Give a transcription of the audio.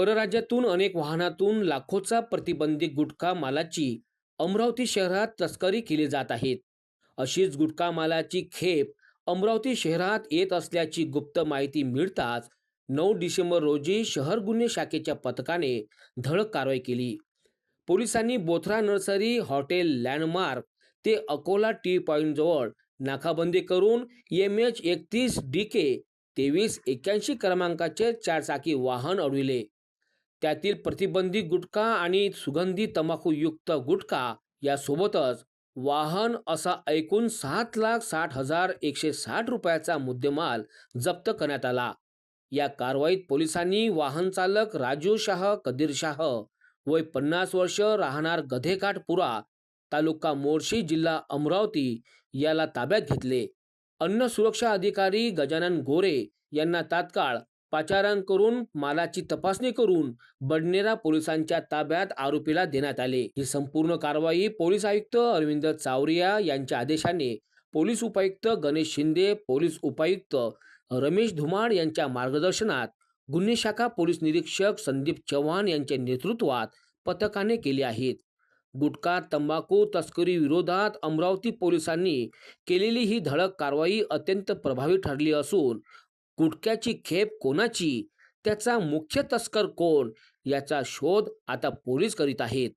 परराज्यातून अनेक वाहनातून लाखोचा प्रतिबंधित गुटखा मालाची अमरावती शहरात तस्करी केली जात आहेत अशीच गुटखा मालाची खेप अमरावती शहरात येत असल्याची गुप्त माहिती मिळताच नऊ डिसेंबर रोजी शहर गुन्हे शाखेच्या पथकाने धडक कारवाई केली. पोलिसांनी बोथरा नर्सरी हॉटेल लँडमार्क ते अकोला टी पॉईंटजवळ नाकाबंदी करून एम एच एकतीस डी के तेवीस एक्क्याऐंशी क्रमांकाचे चारचाकी वाहन अडविले. त्यातील प्रतिबंधित गुटखा आणि सुगंधी तंबाखूयुक्त गुटखा यासोबतच वाहन असा एकूण सात लाख साठ हजार एकशे साठ रुपयाचा मुद्देमाल जप्त करण्यात आला. या कारवाईत पोलिसांनी वाहन चालक राजू शाह कदीर शाह वय पन्नास वर्ष राहणार गधेकाठपुरा तालुका मोर्शी जिल्हा अमरावती याला ताब्यात घेतले. अन्न सुरक्षा अधिकारी गजानन गोरे यांना तात्काळ पाचारण करून मालाची तपासणी करून बडनेरा पोलिसांच्या ताब्यात आरोपीला देण्यात आले. ही संपूर्ण कारवाई पोलीस आयुक्त अरविंद चावरिया यांच्या आदेशाने पोलीस उपायुक्त गणेश शिंदे पोलीस उपायुक्त रमेश धुमाड यांच्या मार्गदर्शनात गुन्हे शाखा पोलीस निरीक्षक संदीप चव्हाण यांच्या नेतृत्वात पथकाने केली आहेत. गुटखा तंबाखू तस्करी विरोधात अमरावती पोलिसांनी केलेली ही धडक कारवाई अत्यंत प्रभावी ठरली असून गुटख्याची खेप कोणाची? त्याचा मुख्य तस्कर कोण? याचा शोध आता पोलीस करीत आहेत.